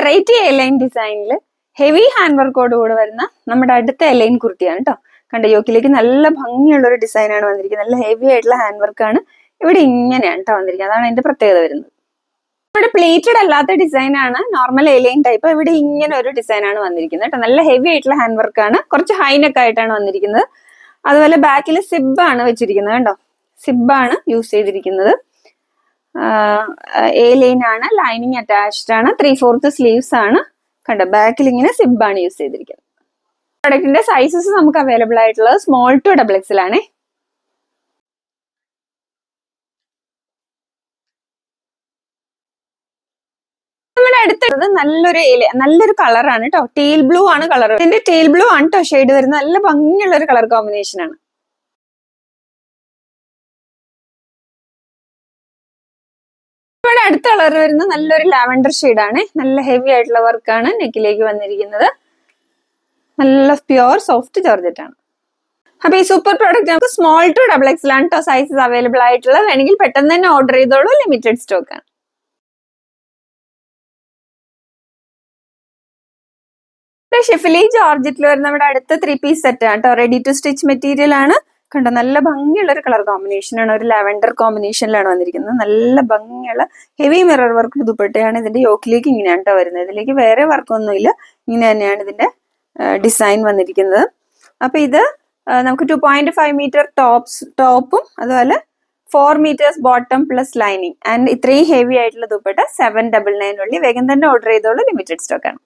Variety A-line ഡിസൈനിൽ heavy hand വർക്കോട് കൂടെ വരുന്ന നമ്മുടെ അടുത്ത എലൈൻ കുർത്തിയാണ് കേട്ടോ കണ്ട യോക്കിലേക്ക് നല്ല ഭംഗിയുള്ള ഒരു ഡിസൈനാണ് വന്നിരിക്കുന്നത്. നല്ല ഹെവി ആയിട്ടുള്ള ഹാൻഡ് വർക്കാണ് ഇവിടെ ഇങ്ങനെയാണ് കേട്ടോ വന്നിരിക്കുന്നത്. അതാണ് അതിന്റെ പ്രത്യേകത വരുന്നത്. നമ്മുടെ പ്ലേറ്റഡ് അല്ലാത്ത ഡിസൈൻ ആണ് നോർമൽ എലൈൻ ടൈപ്പ്. ഇവിടെ ഇങ്ങനെ ഒരു ഡിസൈൻ ആണ് വന്നിരിക്കുന്നത് കേട്ടോ നല്ല ഹെവി ആയിട്ടുള്ള ഹാൻഡ് വർക്കാണ്. കുറച്ച് ഹൈനെക്ക് ആയിട്ടാണ് വന്നിരിക്കുന്നത്. അതുപോലെ ബാക്കിൽ സിബ് ആണ് വെച്ചിരിക്കുന്നത് കണ്ടോ? സിബ് ആണ് യൂസ് ചെയ്തിരിക്കുന്നത്. എ ലൈൻ ആണ് ലൈനിങ് അറ്റാച്ച്ഡ് ആണ് ത്രീ ഫോർത്ത് സ്ലീവ്സ് ആണ്. കണ്ട ബാക്കിൽ ഇങ്ങനെ സിബാണ് യൂസ് ചെയ്തിരിക്കുന്നത്. പ്രൊഡക്റ്റിന്റെ സൈസസ് നമുക്ക് അവൈലബിൾ ആയിട്ടുള്ളത് സ്മോൾ ടു ഡബിൾ എക്സിലാണേ അടുത്തത് നല്ലൊരു നല്ലൊരു കളറാണ് കേട്ടോ ടേൽ ബ്ലൂ ആണ് കളർ ഇതിന്റെ ടേൽ ബ്ലൂ ആണ് കേട്ടോ ഷെയ്ഡ് വരുന്നത്. നല്ല ഭംഗിയുള്ള ഒരു കളർ കോമ്പിനേഷൻ ആണ്. ഇവിടെ അടുത്ത കളർ വരുന്നത് നല്ലൊരു ലാവൻഡർ ആണ് നല്ല ഹെവി ആയിട്ടുള്ള വർക്കാണ് നെക്കിലേക്ക് വന്നിരിക്കുന്നത്. നല്ല പ്യുവർ സോഫ്റ്റ് ജോർജറ്റ് ആണ്. അപ്പൊ ഈ സൂപ്പർ പ്രോഡക്റ്റ് നമുക്ക് സ്മോൾ ടു ഡബിൾ എക്സ് ആണ് ടോ സൈസസ് അവൈലബിൾ ആയിട്ടുള്ളത്. വേണമെങ്കിൽ പെട്ടെന്ന് തന്നെ ഓർഡർ ചെയ്തോളൂ. ലിമിറ്റഡ് സ്റ്റോക്ക് ആണ്. ഷിഫിലി ജോർജറ്റിൽ വരുന്ന നമ്മുടെ അടുത്ത ത്രീ പീസ് സെറ്റ് ആണ് കേട്ടോ റെഡി ടു സ്റ്റിച്ച് മെറ്റീരിയൽ ആണ്. കണ്ടോ? നല്ല ഭംഗിയുള്ള ഒരു കളർ കോമ്പിനേഷൻ ആണ്. ഒരു ലാവൻഡർ കോമ്പിനേഷനിലാണ് വന്നിരിക്കുന്നത്. നല്ല ഭംഗിയുള്ള ഹെവി മിറർ വർക്ക് ദുപ്പട്ടയാണ് ഇതിന്റെ യോക്കിലേക്ക് ഇങ്ങനെയാണ് കേട്ടോ വരുന്നത്. ഇതിലേക്ക് വേറെ വർക്കൊന്നുമില്ല ഇങ്ങനെ തന്നെയാണ് ഇതിന്റെ ഡിസൈൻ വന്നിരിക്കുന്നത്. അപ്പൊ ഇത് നമുക്ക് two point five meter tops ടോപ്പും അതുപോലെ four meters bottom plus lining and ഇത്രയും ഹെവി ആയിട്ടുള്ള ദുപ്പട്ട സെവൻ ഡബിൾ നയൻ ഉള്ളി വേഗം തന്നെ ഓർഡർ ചെയ്തോളൂ. ലിമിറ്റഡ് സ്റ്റോക്ക് ആണ്.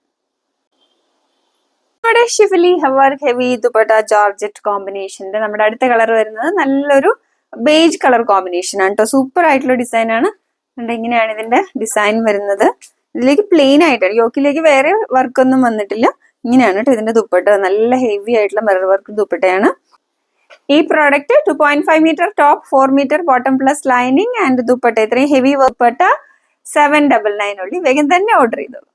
നമ്മുടെ ഷിഫലി ഹവർ ഹെവി ദുപ്പട്ട ജോർജറ്റ് കോമ്പിനേഷന്റെ നമ്മുടെ അടുത്ത കളർ വരുന്നത് നല്ലൊരു ബേജ് കളർ കോമ്പിനേഷൻ ആണ് കേട്ടോ. സൂപ്പർ ആയിട്ടുള്ള ഡിസൈൻ ആണ്. ഇങ്ങനെയാണ് ഇതിന്റെ ഡിസൈൻ വരുന്നത്. ഇതിലേക്ക് പ്ലെയിൻ ആയിട്ടാണ്. യോക്കിലേക്ക് വേറെ വർക്ക് ഒന്നും വന്നിട്ടില്ല. ഇങ്ങനെയാണ് കേട്ടോ ഇതിന്റെ ദുപ്പട്ട. നല്ല ഹെവി ആയിട്ടുള്ള മിറർ വർക്ക് ദുപ്പട്ടയാണ്. ഈ product two point five meter top four meter bottom plus lining and dupatta. ഇത്രയും heavy dupatta seven double nine ഉള്ളി വേഗം തന്നെ ഓർഡർ ചെയ്തോളൂ.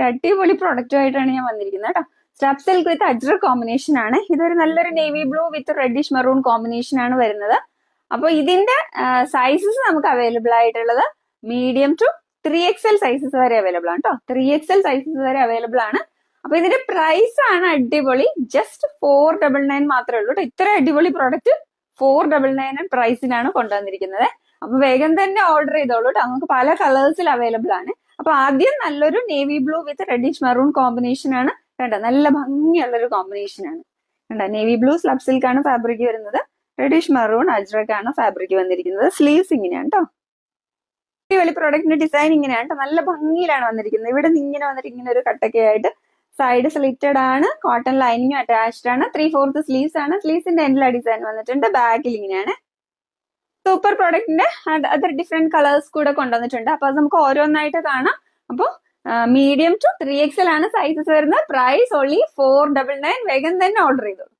ഒരു അടിപൊളി പ്രൊഡക്റ്റ് ആയിട്ടാണ് ഞാൻ വന്നിരിക്കുന്നത് കേട്ടോ. Stuff silk with Ajrak combination ആണ്. ഇതൊരു നല്ലൊരു navy blue with reddish maroon combination ആണ് വരുന്നത്. അപ്പൊ ഇതിന്റെ സൈസസ് നമുക്ക് അവൈലബിൾ ആയിട്ടുള്ളത് medium to three L sizes വരെ അവൈലബിൾ ആണ് കേട്ടോ. ത്രീ എൽ സൈസസ് വരെ അവൈലബിൾ ആണ്. അപ്പൊ ഇതിന്റെ പ്രൈസ് ആണ് അടിപൊളി. ജസ്റ്റ് ഫോർ ഡബിൾ നയൻ മാത്രമേ ഉള്ളൂ ഇത്ര അടിപൊളി പ്രോഡക്റ്റ് ഫോർ ഡബിൾ നയൻ പ്രൈസിനാണ് കൊണ്ടുവന്നിരിക്കുന്നത്. അപ്പൊ വേഗം തന്നെ ഓർഡർ ചെയ്തോളൂ കേട്ടോ. നമുക്ക് പല കളേഴ്സിൽ അവൈലബിൾ ആണ്. അപ്പൊ ആദ്യം നല്ലൊരു navy blue with reddish maroon combination ആണ്. കണ്ടോ? നല്ല ഭംഗിയുള്ള ഒരു കോമ്പിനേഷൻ ആണ്. കണ്ടോ? നേവി ബ്ലൂ സ്ലബ് സിൽക്ക് ആണ് ഫാബ്രിക് വരുന്നത്. റെഡിഷ് മെറൂൺ അജ്രക് ആണ് ഫാബ്രിക് വന്നിരിക്കുന്നത്. സ്ലീവ്സ് ഇങ്ങനെയാണ് കേട്ടോ അടിപൊളി പ്രൊഡക്റ്റിന്റെ ഡിസൈൻ ഇങ്ങനെയാണ് കേട്ടോ നല്ല ഭംഗിയിലാണ് വന്നിരിക്കുന്നത്. ഇവിടെ നിന്ന് ഇങ്ങനെ വന്നിട്ട് ഇങ്ങനെ ഒരു കട്ടൊക്കെ ആയിട്ട് സൈഡ് സ്ലിറ്റഡ് ആണ്. കോട്ടൺ ലൈനിങ് അറ്റാച്ച്ഡ് ആണ്. ത്രീ ഫോർത്ത് സ്ലീവ്സ് ആണ്. സ്ലീവ്സിന്റെ എൻഡിലെ ഡിസൈൻ വന്നിട്ടുണ്ട്. ബാക്കിൽ ഇങ്ങനെയാണ് സൂപ്പർ പ്രോഡക്റ്റിന്റെ അതർ ഡിഫറെന്റ് കളേഴ്സ് കൂടെ കൊണ്ടുവന്നിട്ടുണ്ട്. അപ്പൊ അത് നമുക്ക് ഓരോന്നായിട്ട് കാണാം. അപ്പോൾ മീഡിയം ടു ത്രീ എക്സൽ ആണ് സൈസസ് വരുന്നത്. Price only four double nine വേഗം തന്നെ ഓർഡർ ചെയ്തോളൂ.